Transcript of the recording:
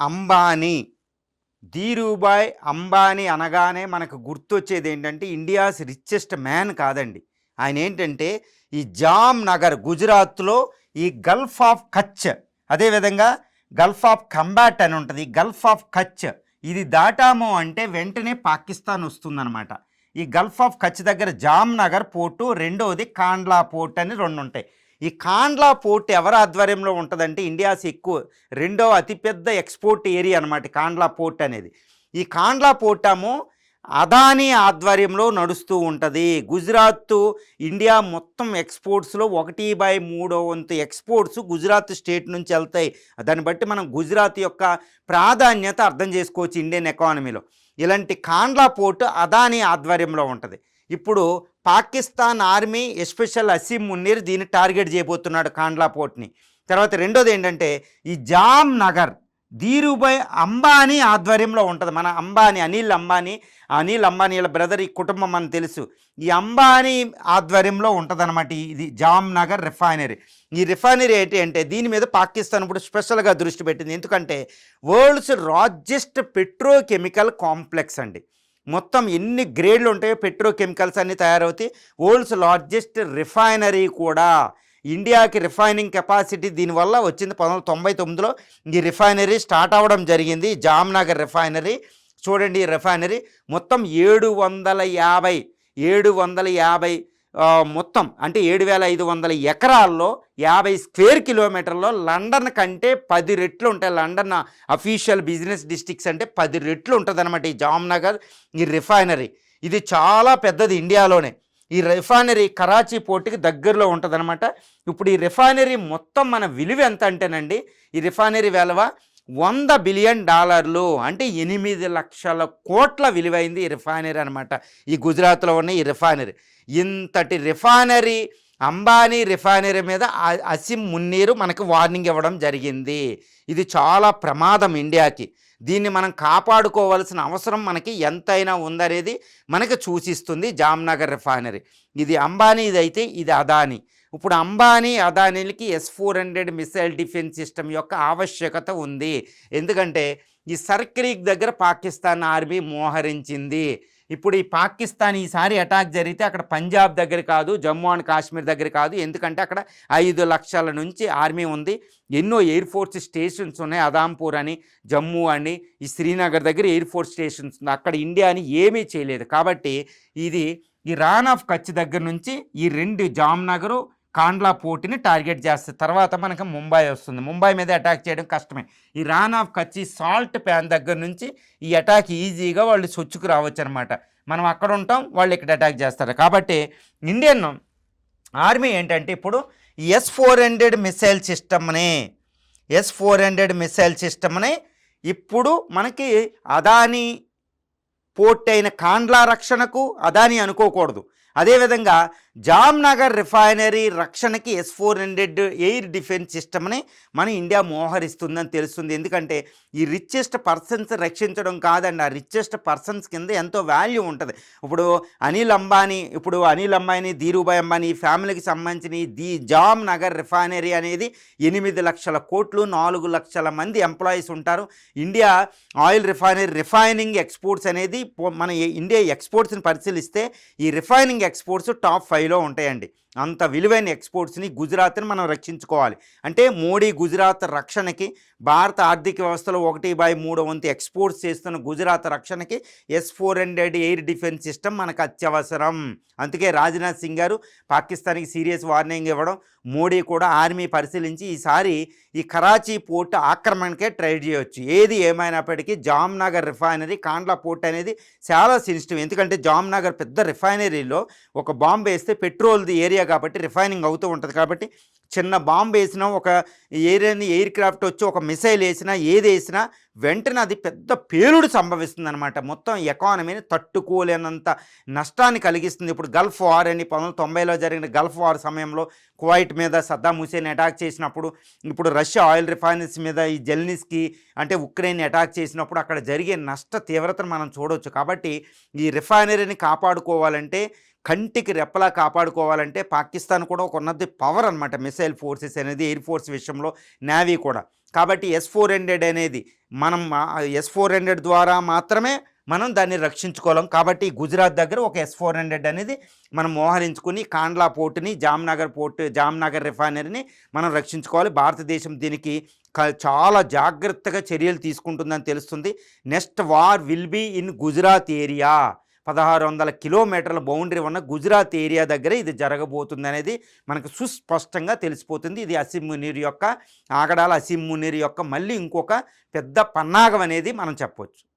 అంబానీ. ధీరూభాయ్ అంబానీ అనగానే మనకు గుర్తొచ్చేది ఏంటంటే ఇండియాస్ రిచెస్ట్ మ్యాన్ కాదండి. ఆయన ఏంటంటే ఈ జామ్ నగర్ గుజరాత్లో ఈ గల్ఫ్ ఆఫ్ కచ్ అదేవిధంగా గల్ఫ్ ఆఫ్ కంబాట్ అని ఉంటుంది. గల్ఫ్ ఆఫ్ కచ్ ఇది దాటాము అంటే వెంటనే పాకిస్తాన్ వస్తుందన్నమాట. ఈ గల్ఫ్ ఆఫ్ కచ్ దగ్గర జామ్ నగర్ పోర్టు రెండవది కాండ్లా పోర్ట్ అని రెండు ఉంటాయి ఈ కాండ్లా పోర్ట్ ఎవరి ఆధ్వర్యంలో ఉంటుందంటే ఇండియాస్ ఎక్కువ రెండవ అతిపెద్ద ఎక్స్పోర్ట్ ఏరియా అనమాట కాండ్లా పోర్ట్ అనేది. ఈ కాండ్లా పోర్ట్ ఏమో అదానీ ఆధ్వర్యంలో నడుస్తూ ఉంటుంది. గుజరాత్ ఇండియా మొత్తం ఎక్స్పోర్ట్స్లో ఒకటి బై మూడో వంతు ఎక్స్పోర్ట్స్ గుజరాత్ స్టేట్ నుంచి వెళ్తాయి. దాన్ని బట్టి మనం గుజరాత్ యొక్క ప్రాధాన్యత అర్థం చేసుకోవచ్చు ఇండియన్ ఎకానమీలో. ఇలాంటి కాండ్లా పోర్ట్ అదానీ ఆధ్వర్యంలో ఉంటుంది. ఇప్పుడు పాకిస్తాన్ ఆర్మీ ఎస్పెషల్ అసీం మున్నీర్ దీన్ని టార్గెట్ చేయబోతున్నాడు కాండ్లా పోర్ట్ని. తర్వాత రెండోది ఏంటంటే ఈ జామ్ నగర్ ధీరుభాయ్ అంబానీ ఆధ్వర్యంలో ఉంటుంది. మన అంబానీ అనిల్ అంబానీ అనిల్ అంబానీ వీళ్ళ బ్రదర్ ఈ కుటుంబం అని తెలుసు. ఈ అంబానీ ఆధ్వర్యంలో ఉంటుందన్నమాట ఇది జామ్ నగర్ రిఫైనరీ. ఈ రిఫైనరీ ఏంటి అంటే దీని మీద పాకిస్తాన్ ఇప్పుడు స్పెషల్గా దృష్టి పెట్టింది. ఎందుకంటే వరల్డ్స్ లార్జెస్ట్ పెట్రోకెమికల్ కాంప్లెక్స్ అండి. మొత్తం ఎన్ని గ్రేడ్లు ఉంటాయో పెట్రోకెమికల్స్ అన్నీ తయారవుతాయి. వరల్డ్స్ లార్జెస్ట్ రిఫైనరీ కూడా ఇండియాకి రిఫైనింగ్ కెపాసిటీ దీనివల్ల వచ్చింది పంతొమ్మిది వందల తొంభై తొమ్మిదిలో. ఈ రిఫైనరీ స్టార్ట్ అవ్వడం జరిగింది. జామ్నగర్ రిఫైనరీ. చూడండి ఈ రిఫైనరీ. మొత్తం ఏడు వందల యాభై ఏడు వందల యాభై మొత్తం అంటే ఏడు వేల ఐదు వందల ఎకరాల్లో యాభై స్క్వేర్ కిలోమీటర్లో లండన్ కంటే పది రెట్లు ఉంటాయి. లండన్ అఫీషియల్ బిజినెస్ డిస్ట్రిక్ట్స్ అంటే పది రెట్లు ఉంటుంది అనమాట ఈ జామ్నగర్ ఈ రిఫైనరీ. ఇది చాలా పెద్దది ఇండియాలోనే. ఈ రిఫైనరీ కరాచీ పోర్టుకి దగ్గరలో ఉంటుందన్నమాట. ఇప్పుడు ఈ రిఫైనరీ మొత్తం మన విలువ ఎంత అంటేనండి ఈ రిఫైనరీ విలువ వంద బిలియన్ డాలర్లు అంటే ఎనిమిది లక్షల కోట్ల విలువైంది ఈ రిఫైనరీ అనమాట ఈ గుజరాత్లో ఉన్న ఈ రిఫైనరీ. ఇంతటి రిఫైనరీ అంబానీ రిఫైనరీ మీద అసిమ్ మున్నీరు మనకు వార్నింగ్ ఇవ్వడం జరిగింది. ఇది చాలా ప్రమాదం ఇండియాకి. దీన్ని మనం కాపాడుకోవాల్సిన అవసరం మనకి ఎంతైనా ఉందనేది మనకు సూచిస్తుంది జామ్నగర్ రిఫైనరీ. ఇది అంబానీ ఇదైతే ఇది అదానీ. ఇప్పుడు Ambani అదానీలకి S four hundred missile defence system యొక్క ఆవశ్యకత ఉంది. ఎందుకంటే ఈ సర్క్రీక్ దగ్గర పాకిస్తాన్ ఆర్మీ మోహరించింది. ఇప్పుడు ఈ పాకిస్తాన్ ఈసారి అటాక్ జరిగితే అక్కడ పంజాబ్ దగ్గర కాదు జమ్మూ అండ్ కాశ్మీర్ దగ్గర కాదు. ఎందుకంటే అక్కడ ఐదు లక్షల నుంచి ఆర్మీ ఉంది. ఎన్నో ఎయిర్ ఫోర్స్ స్టేషన్స్ ఉన్నాయి అదాంపూర్ అని జమ్మూ అని ఈ శ్రీనగర్ దగ్గర ఎయిర్ ఫోర్స్ స్టేషన్స్ ఉంది అక్కడ ఇండియాని ఏమీ చేయలేదు. కాబట్టి ఇది ఈ రాన్ ఆఫ్ కచ్ దగ్గర నుంచి ఈ రెండు జామ్నగరు కాండ్లా పోటీని టార్గెట్ చేస్తుంది తర్వాత మనకి ముంబై వస్తుంది. ముంబై మీద అటాక్ చేయడం కష్టమే. ఈ Rann of Kutch salt pan దగ్గర నుంచి ఈ అటాక్ ఈజీగా వాళ్ళు సొచ్చుకు రావచ్చు అనమాట మనం అక్కడ ఉంటాం వాళ్ళు ఇక్కడ అటాక్ చేస్తారు. కాబట్టి ఇండియన్ ఆర్మీ ఏంటంటే ఇప్పుడు ఎస్ ఫోర్ హండ్రెడ్ మిసైల్ సిస్టమ్ని ఎస్ ఫోర్ హండ్రెడ్ మిసైల్ సిస్టమ్ని ఇప్పుడు మనకి అదానీ పోర్ట్ అయిన కాండ్లా రక్షణకు అదాని అనుకోకూడదు. అదేవిధంగా Jamnagar refinery రక్షణకి S four hundred air defence సిస్టమ్ని మన ఇండియా మోహరిస్తుందని తెలుస్తుంది. ఎందుకంటే ఈ రిచెస్ట్ పర్సన్స్ రక్షించడం కాదండి. ఆ రిచెస్ట్ పర్సన్స్ కింద ఎంతో వాల్యూ ఉంటుంది. ఇప్పుడు అనిల్ అంబానీ ఇప్పుడు అనిల్ అంబానీ ధీరుభాయ్ అంబానీ ఫ్యామిలీకి సంబంధించిన ది జామ్ నగర్ రిఫైనరీ అనేది ఎనిమిది లక్షల కోట్లు నాలుగు లక్షల మంది ఎంప్లాయీస్ ఉంటారు. India oil refinery refining exports అనేది మన ఇండియా ఎక్స్పోర్ట్స్ని పరిశీలిస్తే ఈ రిఫైనింగ్ ఎక్స్పోర్ట్స్ టాప్ ఫైవ్ స్థాయిలో ఉంటాయండి. అంత విలువైన ఎక్స్పోర్ట్స్ని గుజరాత్ని మనం రక్షించుకోవాలి. అంటే మోడీ గుజరాత్ రక్షణకి భారత ఆర్థిక వ్యవస్థలో ఒకటి బై మూడు వంతు ఎక్స్పోర్ట్స్ చేస్తున్న Gujarat రక్షణకి S four hundred air defence system మనకు అత్యవసరం. అందుకే రాజ్నాథ్ సింగ్ గారు పాకిస్తాన్కి సీరియస్ వార్నింగ్ ఇవ్వడం మోడీ కూడా ఆర్మీ పరిశీలించి ఈసారి ఈ కరాచీ పోర్ట్ ఆక్రమణకే ట్రై చేయొచ్చు. ఏది ఏమైనప్పటికీ జామ్నగర్ రిఫైనరీ కాండ్లా పోర్ట్ అనేది చాలా సెన్సిటివ్. ఎందుకంటే జామ్నగర్ పెద్ద రిఫైనరీలో ఒక బాంబు వేస్తే పెట్రోల్ది ఏరియా కాబట్టి రిఫైనింగ్ అవుతూ ఉంటుంది. కాబట్టి చిన్న బాంబు వేసినా ఒక ఏరియాని ఎయిర్ క్రాఫ్ట్ వచ్చి ఒక మిసైల్ వేసినా ఏది వేసినా వెంటనే అది పెద్ద పేలుడు సంభవిస్తుంది అనమాట మొత్తం ఎకానమీని తట్టుకోలేనంత నష్టాన్ని కలిగిస్తుంది. ఇప్పుడు గల్ఫ్ వార్ అని పంతొమ్మిది తొంభైలో జరిగిన గల్ఫ్ వార్ సమయంలో కువైట్ మీద సద్దాం హుసేన్ అటాక్ చేసినప్పుడు ఇప్పుడు రష్యా ఆయిల్ రిఫైనరీస్ మీద ఈ జెల్నిస్కి అంటే ఉక్రెయిన్ అటాక్ చేసినప్పుడు అక్కడ జరిగే నష్ట తీవ్రతను మనం చూడవచ్చు కాబట్టి ఈ రిఫైనరీని కాపాడుకోవాలంటే కంటికి రెప్పలా కాపాడుకోవాలంటే పాకిస్తాన్ కూడా ఒక ఉన్నది పవర్ అనమాట మిసైల్ ఫోర్సెస్ అనేది ఎయిర్ ఫోర్స్ విషయంలో నేవీ కూడా. కాబట్టి ఎస్ ఫోర్ హండ్రెడ్ అనేది మనం ఎస్ ఫోర్ హండ్రెడ్ ద్వారా మాత్రమే మనం దాన్ని రక్షించుకోలేం. కాబట్టి గుజరాత్ దగ్గర ఒక ఎస్ ఫోర్ హండ్రెడ్ అనేది మనం మోహరించుకుని కాండ్లా పోర్టుని జామ్నగర్ పోర్టు జామ్నగర్ రిఫైనరీని మనం రక్షించుకోవాలి. భారతదేశం దీనికి క- చాలా జాగ్రత్తగా చర్యలు తీసుకుంటుందని తెలుస్తుంది. Next war will be in Gujarat area. పదహారు వందల కిలోమీటర్ల బౌండరీ ఉన్న గుజరాత్ ఏరియా దగ్గర ఇది జరగబోతుంది అనేది మనకు సుస్పష్టంగా తెలిసిపోతుంది. ఇది అసీం మునీర్ యొక్క ఆగడాల అసీం మునీర్ యొక్క మళ్ళీ ఇంకొక పెద్ద పన్నాగం అనేది మనం చెప్పవచ్చు